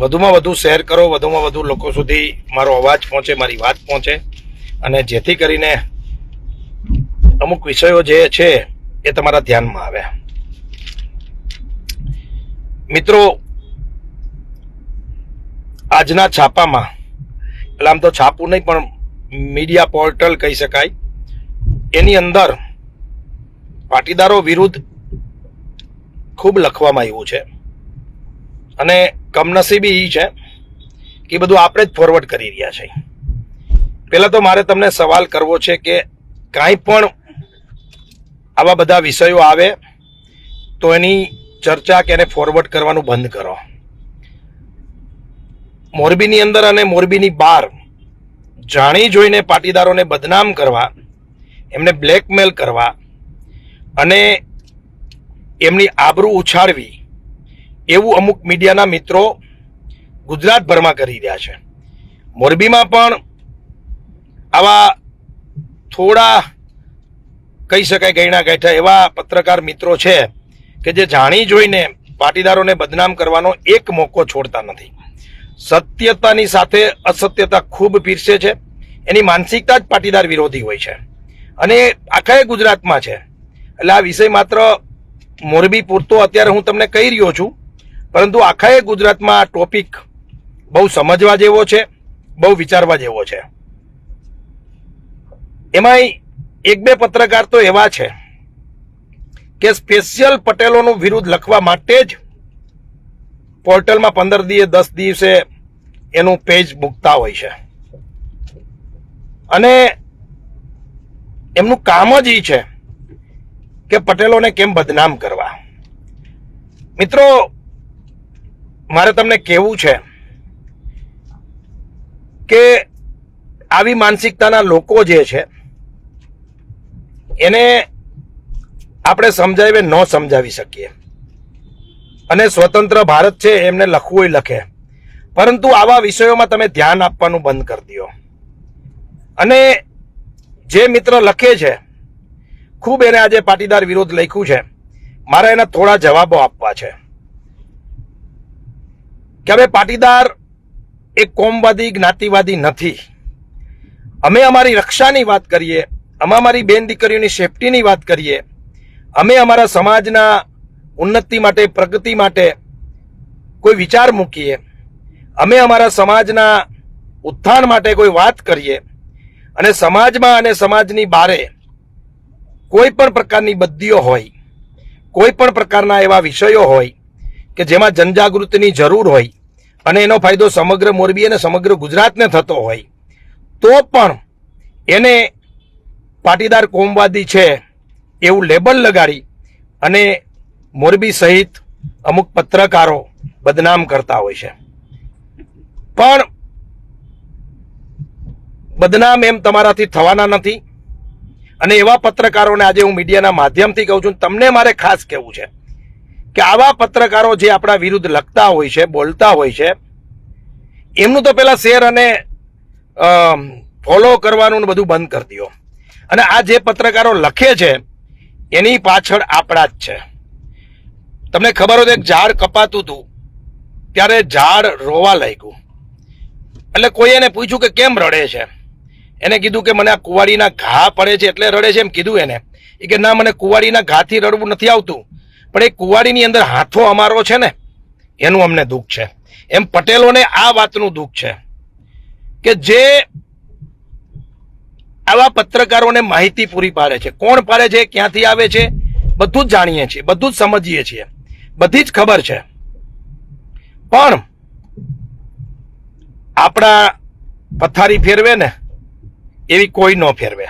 વધુમાં વધુ શેર કરો, વધુમાં વધુ લોકો સુધી મારો અવાજ પહોંચે, મારી વાત પહોંચે. અને જેથી કરીને અમુક વિષયો જે છે એ તમારા ધ્યાનમાં આવે. મિત્રો, આજના છાપામાં, એટલે આમ તો છાપું નહીં, પણ મીડિયા પોર્ટલ કહી શકાય, એની અંદર પાટીદારો વિરુદ્ધ ખૂબ લખવામાં આવ્યું છે. અને કમનસીબી એ છે કે બધું આપણે જ ફોરવર્ડ કરી રહ્યા છે. પહેલાં તો મારે તમને સવાલ કરવો છે કે કાંઈ પણ આવા બધા વિષયો આવે તો એની ચર્ચા કે એને ફોરવર્ડ કરવાનું બંધ કરો. મોરબીની અંદર અને મોરબીની બહાર જાણી જોઈને પાટીદારોને બદનામ કરવા, એમને બ્લેકમેલ કરવા અને એમની આબરૂ ઉછાળવી એવું અમુક મીડિયાના મિત્રો ગુજરાતભરમાં કરી રહ્યા છે. મોરબીમાં પણ આવા થોડા કહી શકાય ગયણા ગાંઠા એવા પત્રકાર મિત્રો છે કે જે જાણી જોઈને પાટીદારોને બદનામ કરવાનો એક મોકો છોડતા નથી. સત્યતાની સાથે અસત્યતા ખૂબ પીરસે છે. એની માનસિકતા જ પાટીદાર વિરોધી હોય છે. અને આખા ગુજરાતમાં છે. એટલે આ વિષય માત્ર મોરબી પૂરતો અત્યારે હું તમને કહી રહ્યો છું. પરંતુ આખા ગુજરાતમાં આ ટોપિક બહુ સમજવા જેવો છે, બહુ વિચારવા જેવો છે. એમાંય એક બે પત્રકાર તો એવા છે કે સ્પેશિયલ પટેલોનું વિરુદ્ધ લખવા માટે જ પોર્ટલમાં પંદર દિવસે દસ દિવસે એનું પેજ મૂકતા હોય છે. અને એમનું કામ જ એ છે કે પટેલોને કેમ બદનામ કરવા. મિત્રો મારે તમને કહેવું છે કે આવી માનસિકતાના લોકો જે છે, એને આપણે સમજાવીએ ન સમજાવી શકીએ. અને સ્વતંત્ર ભારત છે, એમને લખવું એ લખે. પરંતુ આવા વિષયોમાં તમે ધ્યાન આપવાનું બંધ કરી દો. અને જે મિત્ર લખે છે, ખૂબ એને આજે પાટીદાર વિરોધ લખ્યું છે. મારે એના થોડા જવાબો આપવા છે. કે હવે પાટીદાર એ કોમવાદી, જ્ઞાતિવાદી નથી. અમે અમારી રક્ષાની વાત કરીએ, અમે અમારી બેન દીકરીઓની સેફટીની વાત કરીએ, અમે અમારા સમાજના ઉન્નતિ માટે, પ્રગતિ માટે કોઈ વિચાર મૂકીએ, અમે અમારા સમાજના ઉત્થાન માટે કોઈ વાત કરીએ અને સમાજમાં અને સમાજની બારે કોઈ પણ પ્રકારની બદ્દીઓ હોય, કોઈ પણ પ્રકારના એવા વિષયો હોય કે જેમાં જનજાગૃતિની જરૂર હોય અને એનો ફાયદો સમગ્ર મોરબી અને સમગ્ર ગુજરાતને થતો હોય. તો પણ એને પાટીદાર કોમવાદી છે એવું લેબલ લગાડી અને મોરબી સહિત અમુક પત્રકારો બદનામ કરતા હોય છે. પણ બદનામ એમ તમારાથી થવાના નથી. અને એવા પત્રકારોને આજે હું મીડિયાના માધ્યમથી કહું છું, તમને મારે ખાસ કહેવું છે. કે આવા પત્રકારો જે આપણા વિરુદ્ધ લખતા હોય છે, બોલતા હોય છે, એમનું તો પેલા શેર અને ફોલો કરવાનું બધું બંધ કરી દો. અને આ જે પત્રકારો લખે છે, એની પાછળ આપણા જ છે. તમને ખબર હોય એક ઝાડ કપાતું હતું, ત્યારે ઝાડ રોવા લાગ્યું. એટલે કોઈ એને પૂછ્યું કે કેમ રડે છે? એને કીધું કે મને આ કુવાડીના ઘા પડે છે, એટલે રડે છે, એમ કીધું એને. કે ના, મને કુવાડીના ઘાથી રડવું નથી આવતું. પણ એ કુવાડીની અંદર હાથો અમારો છે ને, એનું અમને દુઃખ છે. એમ પટેલોને આ વાતનું દુઃખ છે કે જે આવા પત્રકારોને માહિતી પૂરી પાડે છે. કોણ પાડે છે, ક્યાંથી આવે છે, બધું જ જાણીએ છીએ, બધું જ સમજીએ છીએ. બધી જ ખબર છે. પણ આપણા પથારી ફેરવે ને, એવી કોઈ ન ફેરવે.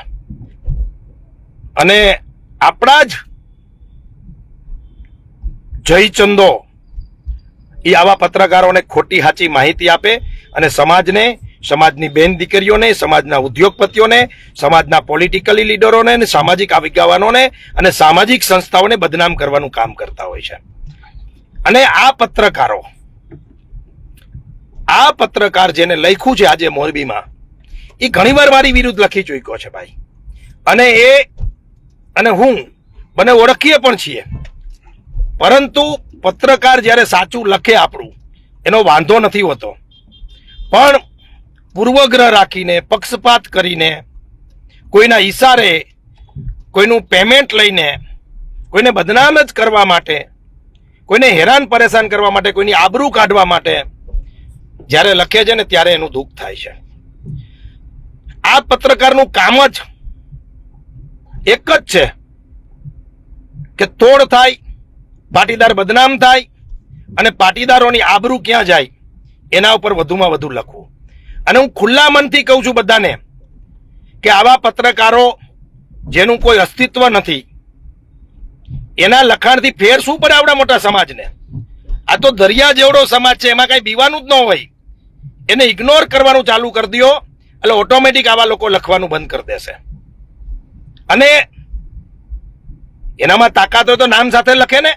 અને આપણા જ જયચંદો એ આવા પત્રકારોને ખોટી સાચી માહિતી આપે અને સમાજને, સમાજની બેન દીકરીઓને, સમાજના ઉદ્યોગપતિઓને, સમાજના પોલિટિકલી લીડરોને અને સામાજિક આગેવાનોને અને સામાજિક સંસ્થાઓને બદનામ કરવાનું કામ કરતા હોય છે. અને આ પત્રકારો, આ પત્રકાર જેને લખ્યું છે આજે મોરબીમાં એ ઘણીવાર મારી વિરુદ્ધ લખી ચૂક્યો છે ભાઈ. અને એ, અને હું બંને ઓળખીએ પણ છીએ. પરંતુ પત્રકાર જ્યારે સાચું લખે આપણું, એનો વાંધો નથી હોતો. પણ પૂર્વગ્રહ રાખીને, પક્ષપાત કરીને, કોઈના ઈશારે કોઈનું પેમેન્ટ લઈને, કોઈને બદનામ જ કરવા માટે, કોઈને હેરાન પરેશાન કરવા માટે, કોઈની આબરૂ કાઢવા માટે, જ્યારે લખે છે ને ત્યારે એનું દુઃખ થાય છે. આ પત્રકારનું કામ જ એક જ છે કે તોડ થાય પાટીદાર બદનામ થાય અને પાટીદારોની આબરૂ ક્યાં જાય, એના ઉપર વધુમાં વધુ લખવું. અને હું ખુલ્લા મનથી કહું છું બધાને કે આવા પત્રકારો જેનું કોઈ અસ્તિત્વ નથી, એના લખાણથી ફેર શું પડે આવડા મોટા સમાજને? આ તો દરિયા જેવડો સમાજ છે, એમાં કઈ બીવાનું જ ન હોય. એને ઇગ્નોર કરવાનું ચાલુ કરી દો એટલે ઓટોમેટિક આવા લોકો લખવાનું બંધ કરી દેશે. અને એનામાં તાકાત તો નામ સાથે લખે ને.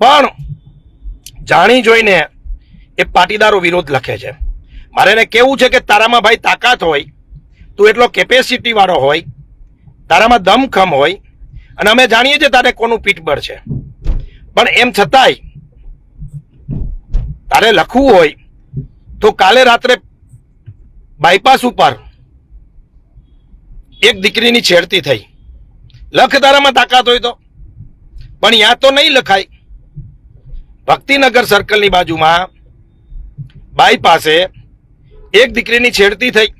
પણ જાણી જોઈને એ પાટીદારો વિરોધ લખે છે. મારે એને કેવું છે કે તારામાં ભાઈ તાકાત હોય, તું એટલો કેપેસિટી વાળો હોય, તારામાં દમખમ હોય, અને અમે જાણીએ છીએ તારે કોનું પીઠબળ છે. પણ એમ છતાંય તારે લખવું હોય તો કાલે રાત્રે બાયપાસ ઉપર એક દીકરીની છેડતી થઈ. લખ તારામાં તાકાત હોય તો. પણ યા તો નહીં લખાય. ભક્તિનગર સર્કલની બાજુમાં બાયપાસે એક દીકરીની છેડતી થઈ.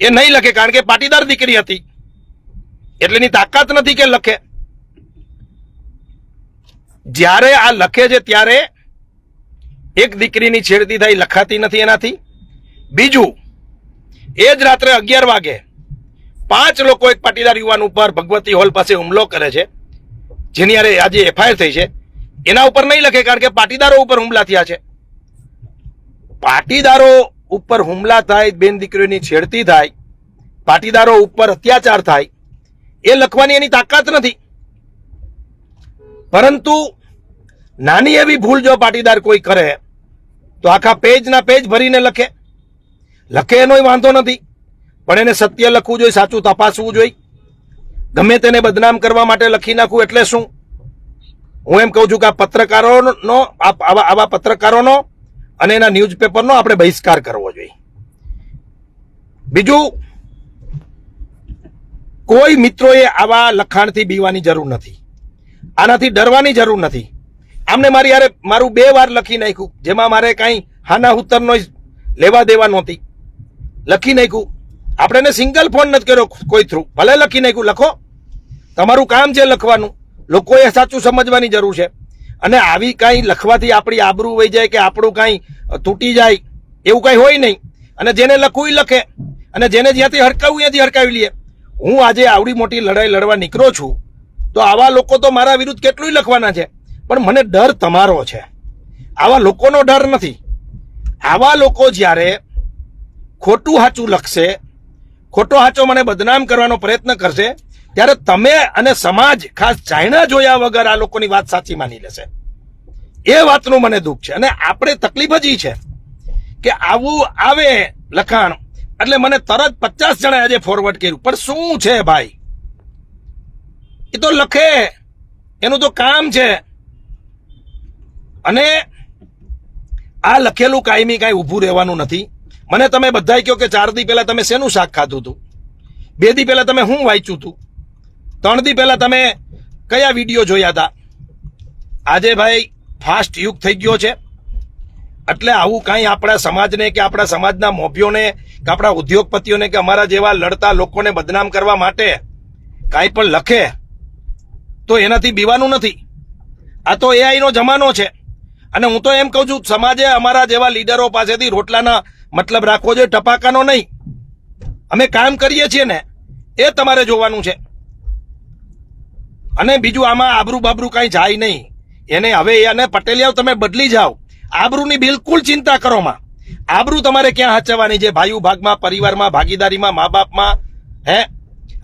એ નહીં લખે કારણ કે પાટીદાર દીકરી હતી. એટલે એની તાકાત નથી કે લખે. જ્યારે આ લખે છે ત્યારે એક દીકરીની છેડતી થઈ, લખાતી નથી એનાથી. બીજું, એ જ રાત્રે અગિયાર વાગે પાંચ લોકો એક પાટીદાર યુવાન ઉપર ભગવતી હોલ પાસે હુમલો કરે છે. જેની હારે આજે એફઆઈઆર થઈ છે. એના ઉપર નહીં લખે, કારણ કે પાટીદારો ઉપર હુમલા થયા છે. પાટીદારો ઉપર હુમલા થાય, બેન દીકરીઓની છેડતી થાય, પાટીદારો ઉપર અત્યાચાર થાય, એ લખવાની એની તાકાત નથી. પરંતુ નાની એવી ભૂલ જો પાટીદાર કોઈ કરે, તો આખા પેજના પેજ ભરીને લખે. લખે એનોય વાંધો નથી, પણ એને સત્ય લખવું જોઈએ, સાચું તપાસવું જોઈએ. ગમે તેને બદનામ કરવા માટે લખી નાખવું એટલે શું? હું એમ કહું છું કે આ પત્રકારોનો આવા આવા પત્રકારોનો અને એના ન્યૂઝપેપરનો આપણે બહિષ્કાર કરવો જોઈએ. બીજું, કોઈ મિત્રોએ આવા લખાણથી બીવાની જરૂર નથી. આનાથી ડરવાની જરૂર નથી. આમને મારી યારે મારું બે વાર લખી નાખ્યું, જેમાં મારે કાંઈ હાના ઉત્તરનો લેવા દેવા નહોતી. લખી નાખ્યું. આપણે સિંગલ ફોન નથી કર્યો કોઈ થ્રુ. ભલે લખી નાખ્યું, લખો. તમારું કામ છે લખવાનું. લોકોએ સાચું સમજવાની જરૂર છે. અને આવી કાંઈ લખવાથી આપણી આબરૂ વહી જાય કે આપણું કાંઈ તૂટી જાય, એવું કાંઈ હોય નહીં. અને જેને લખવું એ લખે. અને જેને જ્યાંથી હડકાવવું ત્યાંથી હડકાવી લઈએ હું આજે આવડી મોટી લડાઈ લડવા નીકળો છું, તો આવા લોકો તો મારા વિરુદ્ધ કેટલું લખવાના છે. પણ મને ડર તમારો છે. આવા લોકોનો ડર નથી. આવા લોકો જ્યારે ખોટું હાચું લખશે, ખોટો હાચો મને બદનામ કરવાનો પ્રયત્ન કરશે ત્યારે તમે અને સમાજ, ખાસ ચાઇના જોયા વગર આ લોકોની વાત સાચી માની લેશે. એ વાતનું મને દુઃખ છે. અને આપણે તકલીફ જ છે કે આવું આવે લખાણ, એટલે મને તરત પચાસ જણા આજે ફોરવર્ડ કર્યું. પણ શું છે ભાઈ? એ તો લખે. એનું તો કામ છે. અને આ લખેલું કાયમી કાંઈ ઊભું રહેવાનું નથી. મને તમે બધાય કહો કે ચાર દી પહેલાં તમે શેનું શાક ખાધું હતું? બે દી પહેલાં તમે શું વાંચ્યું હતું? ત્રણ દી પહેલા તમે કયા વીડિયો જોયા હતા? આજે ભાઈ ફાસ્ટ યુગ થઈ ગયો છે. એટલે આવું કાંઈ આપણા સમાજને કે આપણા સમાજના મોભીઓને કે આપણા ઉદ્યોગપતિઓને કે અમારા જેવા લડતા લોકોને બદનામ કરવા માટે કાંઈ પણ લખે તો એનાથી બીવાનું નથી. આ તો એઆઈનો જમાનો છે. અને હું તો એમ કહું છું, સમાજે અમારા જેવા લીડરો પાસેથી રોટલાના મતલબ રાખવો જોઈએ, ટપાકાનો નહીં. અમે કામ કરીએ છીએ ને, એ તમારે જોવાનું છે. અને બીજું આમાં આબરૂ બાબરૂ કાંઈ જાય નહીં. એને હવે એને પટેલિયાઓ તમે બદલી જાઓ. આબરૂની બિલકુલ ચિંતા કરો માં. આબરૂ તમારે ક્યાં હાચવવાની છે? ભાઈઓ ભાગમાં, પરિવારમાં, ભાગીદારીમાં મા બાપમાં હે?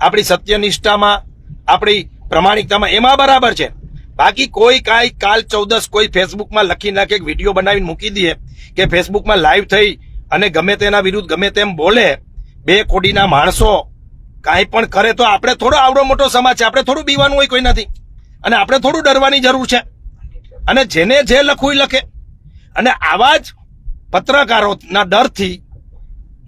આપણી સત્યનિષ્ઠામાં, આપણી પ્રમાણિકતામાં, એમાં બરાબર છે. બાકી કોઈ કાંઈ કાલ ચૌદસ કોઈ ફેસબુકમાં લખી નાખે વીડિયો બનાવીને મૂકી દે, કે ફેસબુકમાં લાઈવ થઈ અને ગમે તેના વિરુદ્ધ ગમે તેમ બોલે, બે કોડીના માણસો કાંઈ પણ કરે તો આપણે થોડો આવડો મોટો સમાજ છે. આપણે થોડું બીવાનું હોય કોઈ નથી. અને આપણે થોડું ડરવાની જરૂર છે. અને જેને જે લખવું લખે. અને આવા જ પત્રકારોના ડરથી,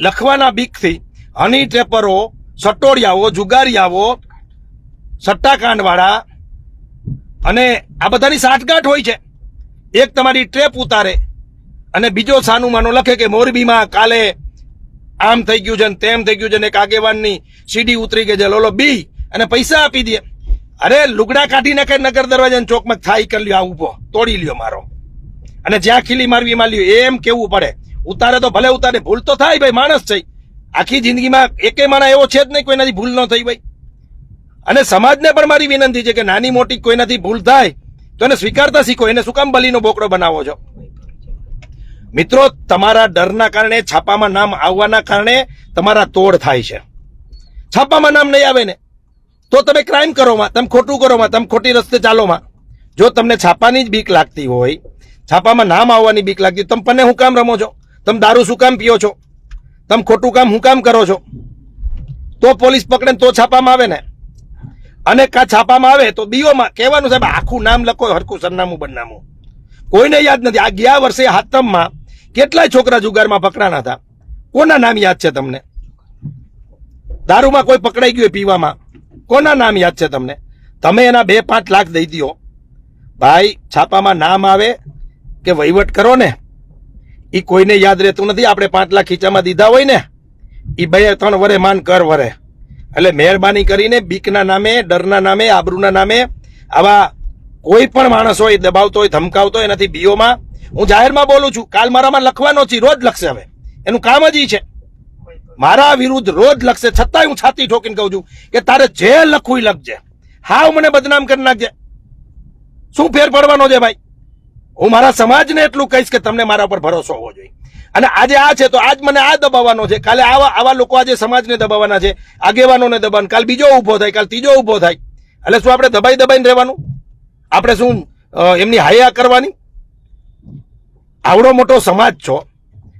લખવાના બીકથી, હની ટ્રેપરો સટોડિયાઓ, જુગારિયાઓ, સટ્ટાકાંડવાળા અને આ બધાની સાઠગાંઠ હોય છે. એક તમારી ટ્રેપ ઉતારે અને બીજો સાનુમાનો લખે કે મોરબીમાં કાલે આમ થઈ ગયું છે ને તેમ થઈ ગયું છે ને એક આગેવાનની સીડી ઉતરી ગઈ છે. લોલો બી. અને પૈસા આપી દે. અરે, લુગડા કાઢીને કઈ નગર દરવાજા ચોકમાં થાય કરી લ્યો, આ ઊભો તોડી લ્યો મારો. અને જ્યાં ખીલી મારવી માં લ્યો. એમ કેવું પડે? ઉતારે તો ભલે ઉતારે. ભૂલ તો થાય ભાઈ, માણસ છે. આખી જિંદગીમાં એકે માણા એવો છે જ નહીં કોઈનાથી ભૂલ ન થઈ ભાઈ. અને સમાજને પણ મારી વિનંતી છે કે નાની મોટી કોઈનાથી ભૂલ થાય, તો એને સ્વીકારતા શીખો. એને શું કામ બલીનો બોકડો બનાવો છો? મિત્રો, તમારા ડરના કારણે, છાપામાં નામ આવવાના કારણે તમારા તોડ થાય છે. છાપામાં નામ નહીં આવે ને. તો તમે ક્રાઇમ કરોમાં, તમે ખોટું કરોમાં, તમે ખોટી રસ્તે ચાલોમાં. જો તમને છાપાની જ બીક લાગતી હોય, છાપામાં નામ આવવાની બીક લાગતી તમે પને હું કામ રમો છો? તમે દારૂ શું કામ પીઓ છો? તમે ખોટું કામ હું કામ કરો છો? તો પોલીસ પકડે તો છાપામાં આવે ને. અને કા છાપામાં આવે તો બીઓમાં કહેવાનું સાહેબ, આખું નામ લખો, હરખું સરનામું, બદનામું. કોઈને યાદ નથી. આ ગયા વર્ષે હાતમમાં કેટલાય છોકરા જુગારમાં પકડાના હતા? કોના નામ યાદ છે તમને? દારૂમાં કોઈ પકડાઈ ગયું પીવામાં? કોના નામ યાદ છે તમને? તમે એના બે પાંચ લાખ દઈ દો ભાઈ, છાપામાં નામ આવે કે વહીવટ કરો ને? એ કોઈને યાદ રહેતું નથી. આપણે પાંચ લાખ ખીચામાં દીધા હોય ને એ બે ત્રણ વરે માન કર વરે. એટલે મહેરબાની કરીને બીકના નામે, ડરના નામે, આબરૂના નામે આવા કોઈ પણ માણસ હોય, દબાવતો હોય, ધમકાવતો હોય, એનાથી બીઓમાં હું જાહેરમાં બોલું છું, કાલ મારામાં લખવાનો છે રોજ લખશે હવે. એનું કામ જ છે. મારા વિરુદ્ધ રોજ લખશે, છતાંય હું છાતી ઠોકીને કહું છું કે તારે જે લખવું લખજે. હાવ મને બદનામ કરી નાખજે. શું ફેર પડવાનો છે ભાઈ? હું મારા સમાજને એટલું કહીશ કે તમને મારા પર ભરોસો હોવો જોઈએ. અને આજે આ છે તો આજ મને આ દબાવવાનો છે. કાલે આવા આવા લોકો આજે સમાજને દબાવવાના છે, આગેવાનોને દબાવવાનું. કાલ બીજો ઊભો થાય, કાલ ત્રીજો ઊભો થાય. એટલે શું આપણે દબાઈ દબાઈને રહેવાનું? આપણે શું એમની હાયા કરવાની? આવડો મોટો સમાજ છો,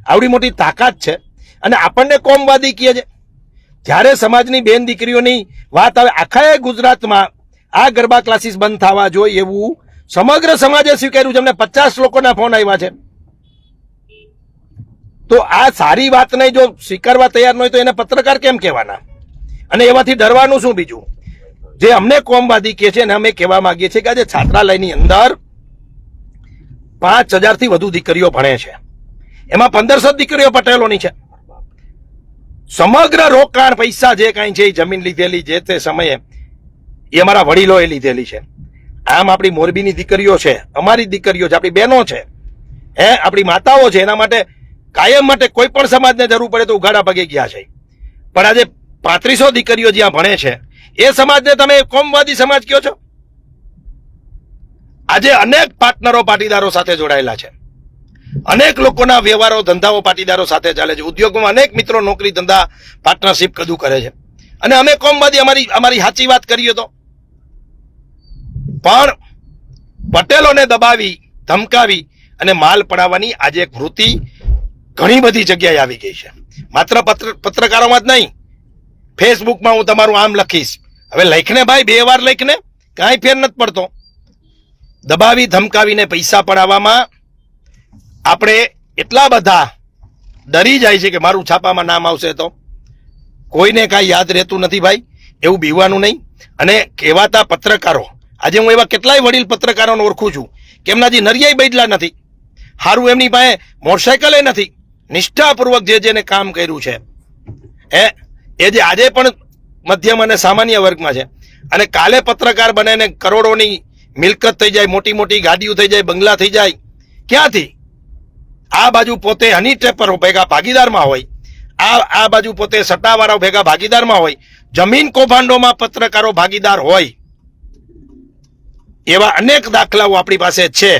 આવડી મોટી તાકાત છે, અને આપણને કોમવાદી કહે છે. જ્યારે સમાજની બેન દીકરીઓની વાત આવે આખા ગુજરાતમાં આ ગરબા ક્લાસીસ બંધ થવા જોઈએ એવું સમગ્ર સમાજે સ્વીકાર્યું છે. અમને પચાસ લોકોના ફોન આવ્યા છે. તો આ સારી વાતને જો સ્વીકારવા તૈયાર ન હોય તો એને પત્રકાર કેમ કહેવાના? અને એવાથી ડરવાનું શું બીજું? જે અમને કોમવાદી કહે છે અને અમે કહેવા માંગીએ છીએ કે આજે છાત્રાલયની અંદર પાંચ હજારથી વધુ દીકરીઓ ભણે છે. એમાં પંદરસો દીકરીઓ પટેલોની છે. સમગ્ર રોકાણ પૈસા જે કાંઈ છે એ જમીન લીધેલી જે તે સમયે એ અમારા વડીલોએ લીધેલી છે. આમ આપણી મોરબીની દીકરીઓ છે, અમારી દીકરીઓ છે, આપણી બહેનો છે, હે, આપણી માતાઓ છે, એના માટે કાયમ માટે કોઈ પણ સમાજને જરૂર પડે તો ઉઘાડા પગે ગયા છે. પણ આજે પાંત્રીસો દીકરીઓ જ્યાં ભણે છે, એ સમાજને તમે કોમવાદી સમાજ કયો છો? આજે અનેક પાર્ટનરો પાટીદારો સાથે જોડાયેલા છે. અનેક લોકોના વ્યવહારો ધંધાઓ પાટીદારો સાથે ચાલે છે. ઉદ્યોગમાં અનેક મિત્રો નોકરી, ધંધા, પાર્ટનરશિપ કદું કરે છે. અને અમે કોમવાદી અમારી અમારી સાચી વાત કરીએ તો. પણ પટેલોને દબાવી, ધમકાવી અને માલ પડાવવાની આજે એક વૃત્તિ ઘણી બધી જગ્યાએ આવી ગઈ છે. માત્ર પત્ર, પત્રકારોમાં જ નહીં. ફેસબુકમાં હું તમારું આમ લખીશ. હવે લખને ભાઈ, બે વાર લખને, કાંઈ ફેર નથી પડતો. દબાવી ધમકાવીને પૈસા પડાવવામાં આપણે એટલા બધા ડરી જાય છે કે મારું છાપામાં નામ આવશે તો. કોઈને કાંઈ યાદ રહેતું નથી ભાઈ, એવું બીવાનું નહીં. અને કહેવાતા પત્રકારો, આજે હું એવા કેટલાય વડીલ પત્રકારોને ઓળખું છું કે એમના જે નરિયાઈ બદલા નથી. સારું એમની પાસે મોટરસાયકલે નથી. નિષ્ઠાપૂર્વક જે જેને કામ કર્યું છે. એ એ જે આજે પણ મધ્યમ અને સામાન્ય વર્ગમાં છે. અને કાલે પત્રકાર બને કરોડોની મિલકત થઈ જાય, મોટી મોટી ગાડીઓ થઈ જાય, બંગલા થઈ જાય. ક્યાંથી? આ બાજુ પોતે હની ટ્રેપર ભેગા ભાગીદારમાં હોય. આ આ બાજુ પોતે સટ્ટાવાળાઓ ભેગા ભાગીદારમાં હોય. જમીન કૌભાંડોમાં પત્રકારો ભાગીદાર હોય. એવા અનેક દાખલાઓ આપણી પાસે છે.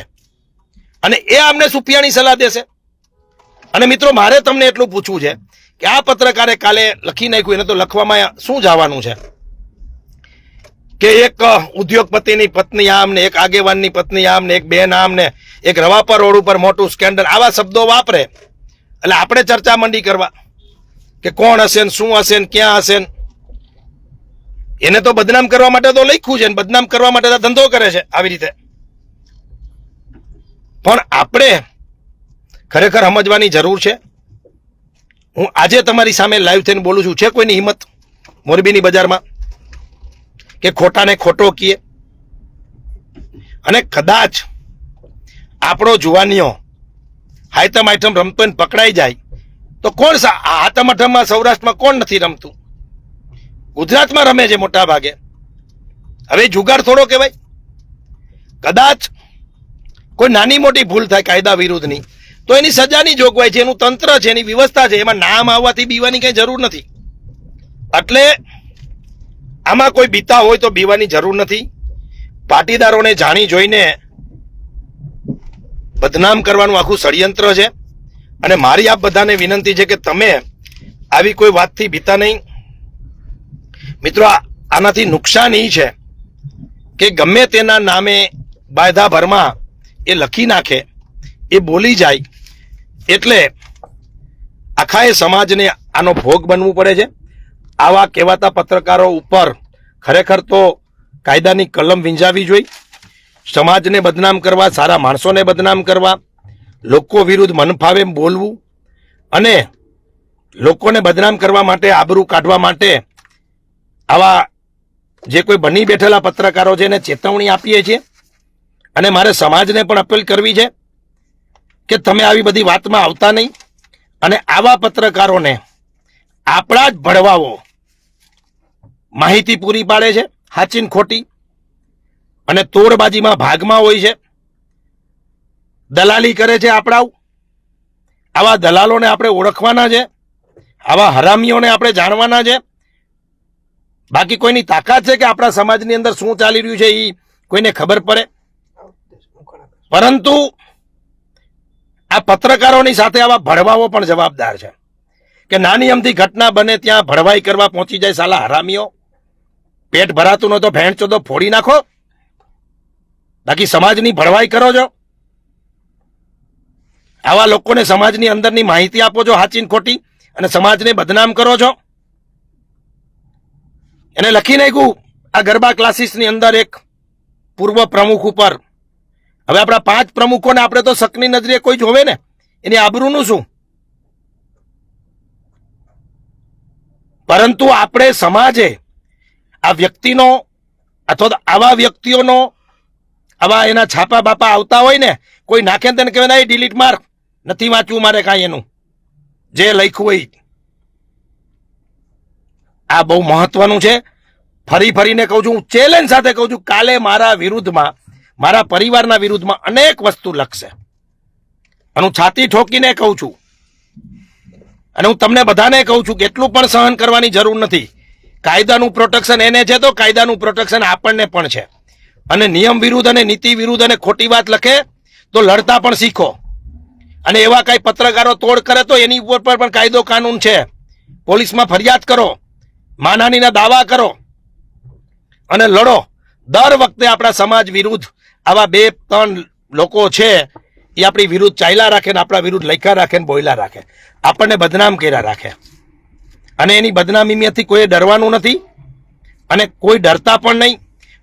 અને એ અમને સુપિયાની સલાહ દેશે. અને મિત્રો, મારે તમને એટલું પૂછવું છે કે આ પત્રકારે કાલે લખી નાખ્યું, એને તો લખવામાં શું જવાનું છે? કે એક ઉદ્યોગપતિની પત્ની આમ ને એક આગેવાનની પત્ની આમ ને એક બેન આમ ને એક રવાપર રોડ ઉપર મોટું સ્કેન્ડલ, આવા શબ્દો વાપરે. એટલે આપણે ચર્ચા મંડી કરવા કે કોણ હશે ને શું હશે ને ક્યાં હશે ને. એને તો બદનામ કરવા માટે તો લખ્યું છે બદનામ કરવા માટે ધંધો કરે છે આવી રીતે. પણ આપણે ખરેખર સમજવાની જરૂર છે. હું આજે તમારી સામે લાઈવ થઈને બોલું છું. છે કોઈની હિંમત મોરબીની બજારમાં? કે ખોટાને ખોટો કીએ. અને કદાચ આપણો જુવાનીઓ હાઈતમ આઈટમ રમતો પકડાઈ જાય, તો કોણ સા- અઠમમાં સૌરાષ્ટ્રમાં કોણ નથી રમતું? ગુજરાતમાં રમે છે મોટા ભાગે હવે જુગાર થોડો કહેવાય. કદાચ કોઈ નાની મોટી ભૂલ થાય કાયદા વિરુદ્ધની, તો એની સજાની જોગવાઈ છે, એનું તંત્ર છે, એની વ્યવસ્થા છે, એમાં નામ આવવાથી બીવાની કઈ જરૂર નથી. એટલે આમાં કોઈ બીતા હોય તો બીવાની જરૂર નથી. પાટીદારોને જાણી જોઈને બદનામ કરવાનું આખું ષડયંત્ર છે. અને મારી આપ બધાને વિનંતી છે કે તમે આવી કોઈ વાતથી બીતા નહીં. મિત્રો આનાથી નુકસાન એ છે કે ગમે તેના નામે બાયધાભરમાં એ લખી નાખે, એ બોલી જાય, એટલે આખા એ સમાજને આનો ભોગ બનવું પડે છે. આવા કહેવાતા પત્રકારો ઉપર ખરેખર તો કાયદાની કલમ વિંજાવી જોઈ. સમાજને બદનામ કરવા, સારા માણસોને બદનામ કરવા, લોકો વિરુદ્ધ મનફાવે બોલવું અને લોકોને બદનામ કરવા માટે આબરૂ કાઢવા માટે આવા જે કોઈ બની બેઠેલા પત્રકારો છે એને ચેતવણી આપીએ છીએ. અને મારે સમાજને પણ અપીલ કરવી છે કે તમે આવી બધી વાતમાં આવતા નહીં અને આવા પત્રકારોને આપણા જ ભળવાઓ માહિતી પૂરી પાડે છે, હાચીન ખોટી, અને તોડબાજીમાં ભાગમાં હોય છે. દલાલી કરે છે આપણા આવા દલાલોને આપણે ઓળખવાના છે, આવા હરામીઓને આપણે જાણવાના છે. બાકી કોઈની તાકાત છે કે આપણા સમાજની અંદર શું ચાલી રહ્યું છે એ કોઈને ખબર પડે. પરંતુ આ પત્રકારોની સાથે આવા ભડવાઓ પણ જવાબદાર છે. કે નાની અમથી ઘટના બને ત્યાં ભડવાઈ કરવા પહોંચી જાય સાલા હરામીઓ. પેટ ભરાતું ન તો ભેણ ચોદો ફોડી નાખો. બાકી સમાજની ભળવાઈ કરો છો. આવા લોકોને સમાજની અંદરની માહિતી આપો છો હાચીન ખોટી અને સમાજને બદનામ કરો છો. એને લખી નાખ્યું, આ ગરબા ક્લાસીસની અંદર એક પૂર્વ પ્રમુખ ઉપર. હવે આપણા પાંચ પ્રમુખોને આપણે તો શકની નજરે કોઈ જોવે ને, એની આબરૂનું શું? પરંતુ આપણે સમાજે આ વ્યક્તિનો અથવા તો આવા વ્યક્તિઓનો આવા એના છાપા બાપા આવતા હોય ને, કોઈ નાખે તેને કહેવાય ના ડિલીટ માર. નથી વાંચવું મારે કાંઈ એનું. જે લખ્યું હોય આ બહુ મહત્વનું છે. ફરી ફરીને કહું છું, હું ચેલેન્જ સાથે કહું છું, કાલે મારા વિરુદ્ધમાં, મારા પરિવારના વિરુદ્ધમાં અનેક વસ્તુ લખશે. અને હું છાતી ઠોકીને કહું છું. અને હું તમને બધાને કહું છું, કે એટલું પણ સહન કરવાની જરૂર નથી. કાયદાનું પ્રોટેક્શન એને છે તો કાયદાનું પ્રોટેક્શન આપણને પણ છે. અને નિયમ વિરુદ્ધ અને નીતિ વિરુદ્ધ અને ખોટી વાત લખે તો લડતા પણ શીખો. અને એવા કઈ પત્રકારો તોડ કરે તો એની ઉપર પણ કાયદો કાનૂન છે. પોલીસમાં ફરિયાદ કરો, માનહાનીના દાવા કરો અને લડો. દર વખતે આપણા સમાજ વિરુદ્ધ આવા બે, ત્રણ લોકો છે એ આપણી વિરુદ્ધ ચાલ્યા રાખે ને આપણા વિરુદ્ધ લખ્યા રાખે ને બોયલા રાખે. આપણને બદનામ કર્યા રાખે. અને એની બદનામીમાંથી કોઈ ડરવાનું નથી અને કોઈ ડરતા પણ નહીં.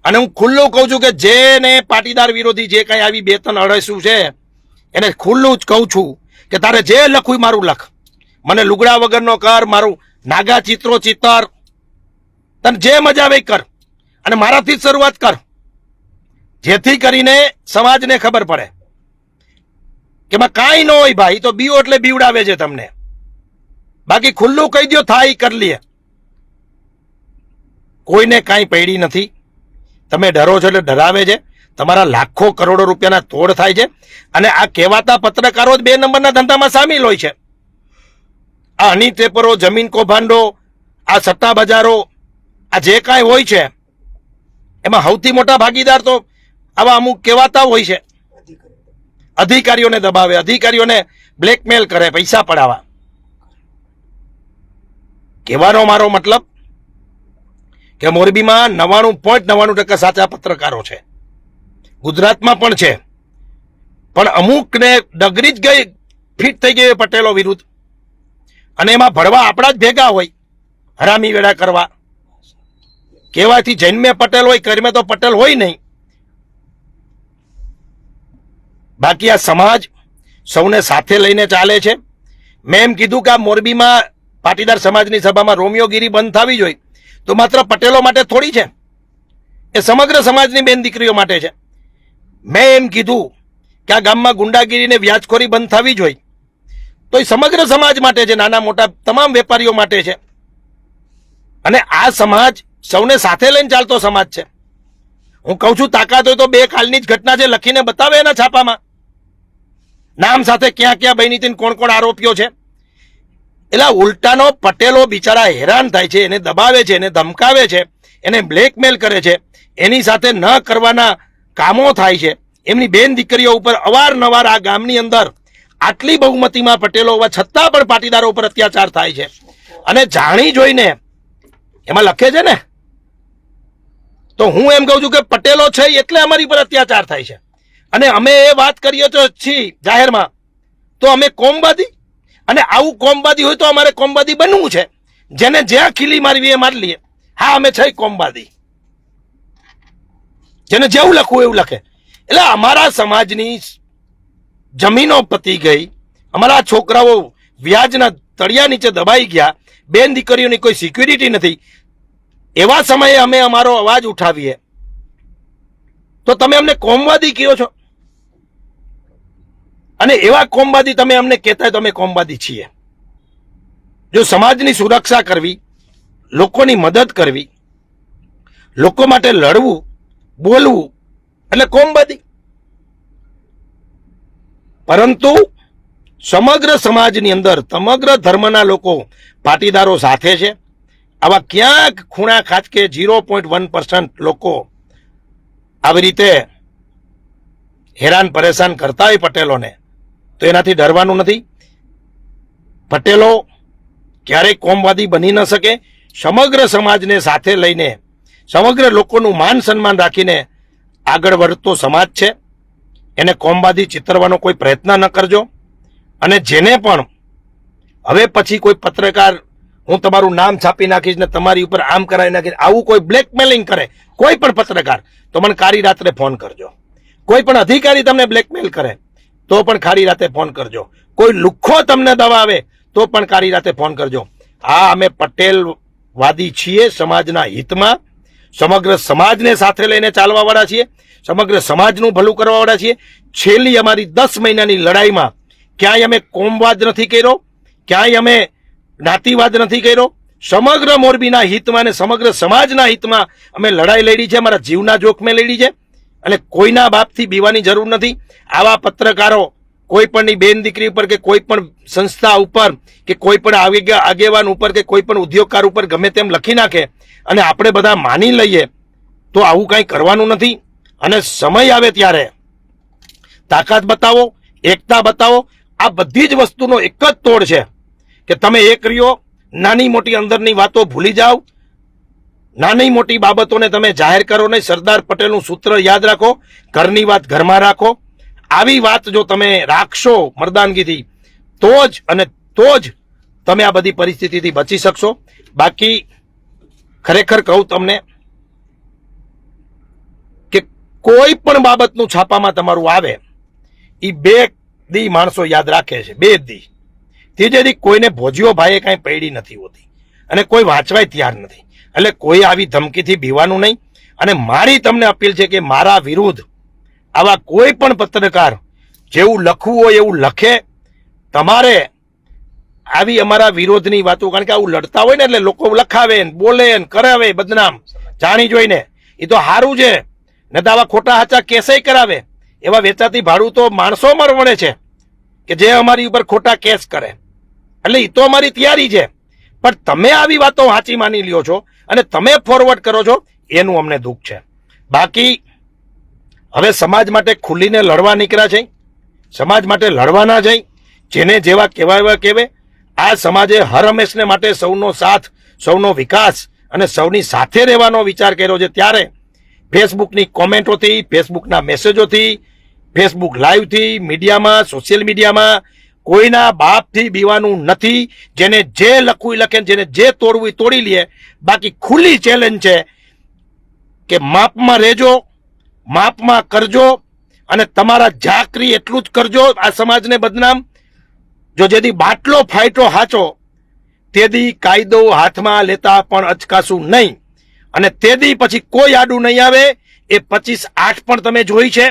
અને હું ખુલ્લું કહું છું કે જેને પાટીદાર વિરોધી જે કાંઈ આવી બે ત્રણ અઢાઈસું છે, એને ખુલ્લું જ કહું છું કે તારે જે લખવું મારું લખ. મને લુગડા વગરનો કર, મારું નાગા ચિત્રો ચિત્તર તને જે મજા આવે કર અને મારાથી જ શરૂઆત કર. જેથી કરીને સમાજને ખબર પડે કે કાંઈ ન હોય ભાઈ, તો બીઓ એટલે બીવડાવે છે તમને. બાકી ખુલ્લું કહી દો થાય કરી લઈએ કોઈને કાંઈ પૈડી નથી. તમે ડરો છો એટલે ડરાવે છે. તમારા લાખો કરોડો રૂપિયાના તોડ થાય છે. અને આ કહેવાતા પત્રકારો જ બે નંબરના ધંધામાં સામેલ હોય છે. આ હની ટેપરો, જમીન કૌભાંડો, આ સત્તા બજારો, આ જે કાંઈ હોય છે, એમાં સૌથી મોટા ભાગીદાર તો આવા અમુક કહેવાતા હોય છે. અધિકારીઓને દબાવે, અધિકારીઓને બ્લેકમેલ કરે, પૈસા પડાવવા. કહેવાનો મારો મતલબ કે મોરબીમાં નવાણું પોઈન્ટ નવ્વાણું ટકા સાચા પત્રકારો છે. ગુજરાતમાં પણ છે. પણ અમુકને ડગરી જ ગઈ, ફિટ થઈ ગઈ પટેલો વિરુદ્ધ. અને એમાં ભળવા આપણા જ ભેગા હોય, હરામી વેળા કરવા. કહેવાથી જન્મે પટેલ હોય, કર્મે તો પટેલ હોય નહીં. બાકી આ સમાજ સૌને સાથે લઈને ચાલે છે. મેં એમ કીધું કે આ મોરબીમાં પાટીદાર સમાજની સભામાં રોમિયોગીરી બંધ થવી જોઈએ. તો માત્ર પટેલો માટે થોડી છે. એ સમગ્ર સમાજની બેન દીકરીઓ માટે છે. મેં એમ કીધું કે આ ગામમાં ગુંડાગીરીને વ્યાજખોરી બંધ થવી જોઈએ. તો એ સમગ્ર સમાજ માટે છે, નાના મોટા તમામ વેપારીઓ માટે છે. અને આ સમાજ સૌને સાથે લઈને ચાલતો સમાજ છે. હું કહું છું, તાકાત હોય તો બે કાલની જ ઘટના છે લખીને બતાવે એના છાપામાં. નામ સાથે ક્યાં ક્યાં બની કોણ કોણ આરોપીઓ છે. એટલે ઉલટાનો પટેલો બિચારા હેરાન થાય છે, એને દબાવે છે, એને ધમકાવે છે, એને બ્લેકમેલ કરે છે, એની સાથે ન કરવાના કામો થાય છે. એમની બેન દીકરીઓ ઉપર અવારનવાર આ ગામની અંદર આટલી બહુમતીમાં પટેલો હોવા છતાં પણ પાટીદારો ઉપર અત્યાચાર થાય છે. અને જાણી જોઈને એમાં લખે છે ને? તો હું એમ કહું છું કે પટેલો છે એટલે અમારી પર અત્યાચાર થાય છે. અને અમે એ વાત કરીએ તો છીએ જાહેરમાં, તો અમે કોમવાદી? અને આવું કોમવાદી હોય તો અમારે કોમવાદી બનવું છે. જેને જ્યાં ખીલી મારવી એ મારી લઈએ હા, અમે છે કોમવાદી જેને જેવું લખવું એવું લખે. એટલે અમારા સમાજની જમીનો પતી ગઈ. અમારા છોકરાઓ વ્યાજના તળિયા નીચે દબાઈ ગયા. બેન દીકરીઓની કોઈ સિક્યુરિટી નથી. એવા સમયે અમે અમારો અવાજ ઉઠાવીએ. તો તમે અમને કોમવાદી કહો છો? અને એવા કોમવાદી તમે અમને કહેતા હોય તો અમે કોમવાદી છીએ. જો સમાજની સુરક્ષા કરવી, લોકોની મદદ કરવી, લોકો માટે લડવું, બોલવું, એટલે કોમવાદી પરંતુ સમગ્ર સમાજની અંદર, સમગ્ર ધર્મના લોકો પાટીદારો સાથે છે. આવા ક્યાંક ખૂણા ખાચકે ઝીરો પોઈન્ટ વન પર્સન્ટ લોકો આવી રીતે હેરાન પરેશાન કરતા હોય પટેલોને તો એનાથી ડરવાનું નથી. પટેલો ક્યારેય કોમવાદી બની ન શકે. સમગ્ર સમાજને સાથે લઈને, સમગ્ર લોકોનું માન સન્માન રાખીને આગળ વધતો સમાજ છે. એને કોમવાદી ચિતરવાનો કોઈ પ્રયત્ન ન કરજો. અને જેને પણ હવે પછી કોઈ પત્રકાર, હું તમારું નામ છાપી નાખીશ ને તમારી ઉપર આમ કરાવી નાખીશ, આવું કોઈ બ્લેકમેલિંગ કરે, કોઈ પણ પત્રકાર, તો મને કાળી રાત્રે ફોન કરજો. કોઈ પણ અધિકારી તમને બ્લેકમેલ કરે. તો પણ ખારી રાતે ફોન કરજો. કોઈ લુખ્ખો તમને દબાવે તો પણ કાળી રાતે ફોન કરજો. આ અમે પટેલવાદી છીએ સમાજના હિતમાં. સમગ્ર સમાજને સાથે લઈને ચાલવાવાળા છીએ. સમગ્ર સમાજનું ભલું કરવાવાળા છીએ. છેલ્લી અમારી દસ મહિનાની લડાઈમાં ક્યાંય અમે કોમવાદ નથી કર્યો, ક્યાંય અમે જ્ઞાતિવાદ નથી કર્યો. સમગ્ર મોરબીના હિતમાં અને સમગ્ર સમાજના હિતમાં અમે લડાઈ લડી છે, અમારા જીવના જોખમે લડી છે. અને કોઈના બાપથી બીવાની જરૂર નથી. આવા પત્રકારો કોઈ પણની બેન દીકરી ઉપર કે કોઈ પણ સંસ્થા ઉપર કે કોઈ પણ આગે- આગેવાન ઉપર કે કોઈ પણ ઉદ્યોગકાર ઉપર ગમે તેમ લખી નાખે અને આપણે બધા માની લઈએ તો આવું કાંઈ કરવાનું નથી. અને સમય આવે ત્યારે તાકાત બતાવો, એકતા બતાવો. આ બધી જ વસ્તુનો એક જ તોડ છે કે તમે એક રહ્યો, નાની મોટી અંદરની વાતો ભૂલી જાઓ નાની મોટી બાબતોને તમે જાહેર કરો નહીં. સરદાર પટેલનું સૂત્ર યાદ રાખો. ઘરની વાત ઘરમાં રાખો. આવી વાત જો તમે રાખશો મરદાનગીથી, તો જ અને તો જ તમે આ બધી પરિસ્થિતિથી બચી શકશો. બાકી ખરેખર કહું તમને કે કોઈ પણ બાબતનું છાપામાં તમારું આવે એ બે દી માણસો યાદ રાખે છે. બે દી. ત્રીજે દી કોઈને ભોજિયો ભાઈએ કાંઈ પૈડી નથી હોતી અને કોઈ વાંચવાય તૈયાર નથી. એટલે કોઈ આવી ધમકીથી બીવાનું નહીં. અને મારી તમને અપીલ છે કે મારા વિરુદ્ધ આવા કોઈ પણ પત્રકાર જેવું લખવું હોય એવું લખે, તમારે આવી અમારા વિરોધની વાતો, કારણ કે આવું લડતા હોય ને એટલે લોકો લખાવે ને બોલે ને કરાવે બદનામ, જાણી જોઈને. એ તો સારું છે. ને તો આવા ખોટા હાચા કેસે કરાવે. એવા વેચાતી ભાડું તો માણસો મર વળે છે કે જે અમારી ઉપર ખોટા કેસ કરે. એટલે એ તો અમારી તૈયારી છે. પણ તમે આવી વાતો સાચી માની લ્યો છો. અને તમે ફોરવર્ડ કરો છો, એનું અમને દુઃખ છે. બાકી, હવે સમાજ માટે ખુલ્લીને લડવા નીકળ્યા છે. સમાજ માટે લડવાના છે. જેને જેવા કહેવાય એવા કહેવે આ સમાજે હર હંમેશને માટે સૌનો સાથ, સૌનો વિકાસ અને સૌની સાથે રહેવાનો વિચાર કર્યો છે. ત્યારે ફેસબુકની કોમેન્ટોથી, ફેસબુકના મેસેજોથી, ફેસબુક લાઈવથી, મીડિયામાં, સોશિયલ મીડિયામાં કોઈના બાપથી બીવાનું નથી, જેને જે લખવું લખે જેને જે તોડવું તોડી લે. બાકી ખુલ્લી ચેલેન્જ છે કે માપમાં રહેજો, માપમાં કરજો અને તમારા ઝાકરી એટલું જ કરજો, આ સમાજને બદનામ. જો જેથી બાટલો ફાયટો હાચો તેદી કાયદો હાથમાં લેતા પણ અચકાશું નહીં. અને તેદી પછી કોઈ આડું નહીં આવે, એ પચીસ આઠ પણ તમે જોઈ છે.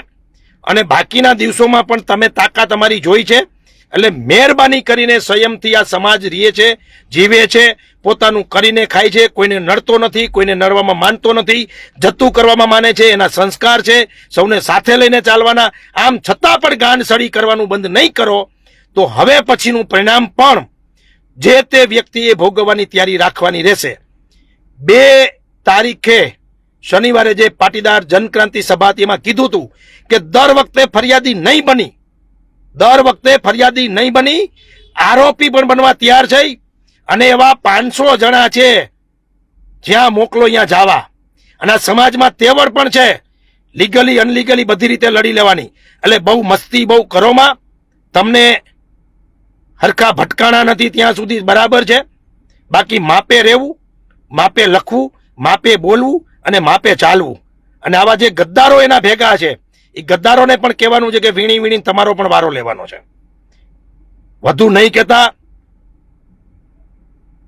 અને બાકીના દિવસોમાં પણ તમે તાકાત અમારી જોઈ છે. એટલે મહેરબાની કરીને સંયમથી આ સમાજ રીએ છે, જીવે છે, પોતાનું કરીને ખાય છે, કોઈને નડતો નથી, કોઈને નડવામાં માનતો નથી જતું કરવામાં માને છે, એના સંસ્કાર છે, સૌને સાથે લઈને ચાલવાના. આમ છતાં પણ ગાંડ સડી કરવાનું બંધ નહીં કરો, તો હવે પછીનું પરિણામ પણ જે તે વ્યક્તિએ ભોગવવાની તૈયારી રાખવાની રહેશે. બે તારીખે શનિવારે જે પાટીદાર જનક્રાંતિ સભા તેમાં કીધું હતું કે દર વખતે ફરિયાદી નહીં બની. દર વખતે ફરિયાદી નહીં બની, આરોપી પણ બનવા તૈયાર છે અને એવા પાંચસો જણા છે જ્યાં મોકલો અહીંયા જાવા. અને સમાજમાં તેવડ પણ છે લીગલી અનલીગલી બધી રીતે લડી લેવાની. એટલે બહુ મસ્તી, બહુ કરોમાં તમને હરખા ભટકાણા નથી ત્યાં સુધી બરાબર છે. બાકી માપે રહેવું, માપે લખવું, માપે બોલવું અને માપે ચાલવું. અને આવા જે ગદ્દારો એના ભેગા છે એ ગદ્દારોને પણ કહેવાનું છે કે વીણી વીણી તમારો પણ વારો લેવાનો છે. વધુ નહીં કહેતા.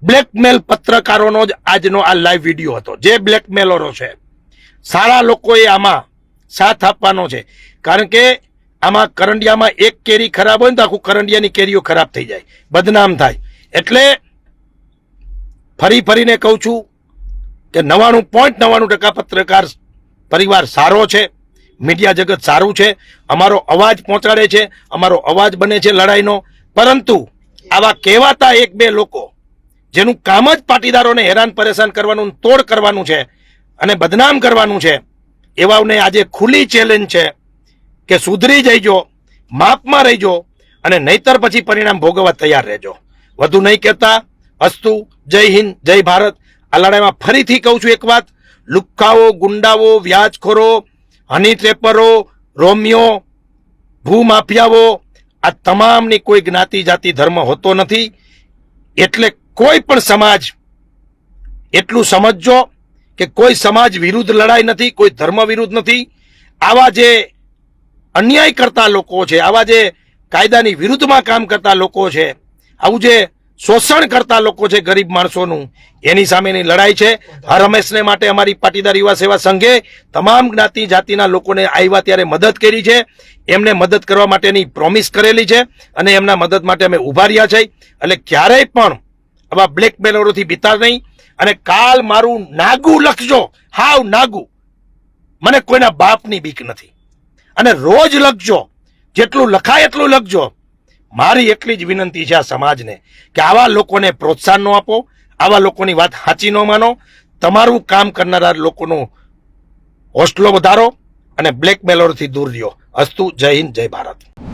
બ્લેકમેલ પત્રકારોનો જ આજનો આ લાઈવ વીડિયો હતો. જે બ્લેકમેલરો છે, સારા લોકોએ આમાં સાથ આપવાનો છે. કારણ કે આમાં કરંડિયામાં એક કેરી ખરાબ હોય ને તો આખું કરંડિયાની કેરીઓ ખરાબ થઈ જાય. બદનામ થાય. એટલે ફરી ફરીને કહું છું કે નવાણું પોઈન્ટ નવાણું ટકા પત્રકાર પરિવાર સારો છે. મીડિયા જગત સારું છે, અમારો અવાજ પહોંચાડે છે, અમારો અવાજ બને છે લડાઈનો. પરંતુ આવા કહેવાતા એક બે લોકો, જેનું કામ જ પાટીદારોને હેરાન પરેશાન કરવાનું, તોડ કરવાનું છે અને બદનામ કરવાનું છે, એવાઓને આજે ખુલ્લી ચેલેન્જ છે કે સુધરી જઈજો, માપમાં રહીજો અને નહીતર પછી પરિણામ ભોગવવા તૈયાર રહેજો. વધુ નહીં કહેતા, અસ્તુ, જય હિન્દ, જય ભારત. આ લડાઈમાં ફરીથી કહું છું એક વાત લુખ્ખાઓ ગુંડાઓ, વ્યાજખોરો હની ટ્રેપરો, રોમિયો, ભૂમાફિયાઓ, આ તમામની કોઈ જ્ઞાતિ જાતિ ધર્મ હોતો નથી. એટલે કોઈ પણ સમાજ એટલું સમજજો કે કોઈ સમાજ વિરુદ્ધ લડાઈ નથી, કોઈ ધર્મ વિરુદ્ધ નથી. આવા જે અન્યાય કરતા લોકો છે, આવા જે કાયદાની વિરુદ્ધમાં કામ કરતા લોકો છે, આવું જે શોષણ કરતા લોકો છે ગરીબ માણસોનું. એની સામેની લડાઈ છે. હર હંમેશને માટે અમારી પાટીદાર યુવા સેવા સંઘે તમામ જ્ઞાતિ જાતિના લોકોને આવ્યા ત્યારે મદદ કરી છે. એમને મદદ કરવા માટેની પ્રોમિસ કરેલી છે અને એમના મદદ માટે અમે ઊભા રહ્યા છે. એટલે ક્યારેય પણ આવા બ્લેકમેલરોથી બીતા નહીં. અને કાલ મારું નાગું લખજો. હાવ નાગું. મને કોઈના બાપની બીક નથી. અને રોજ લખજો. જેટલું લખાય એટલું લખજો. મારી એટલી જ વિનંતી છે આ સમાજને કે આવા લોકોને પ્રોત્સાહન ન આપો, આવા લોકોની વાત સાચી ન માનો. તમારું કામ કરનારા લોકોનો હોસ્ટલો વધારો અને બ્લેકમેલરથી દૂર રહ્યો. અસ્તુ, જય હિન્દ, જય ભારત.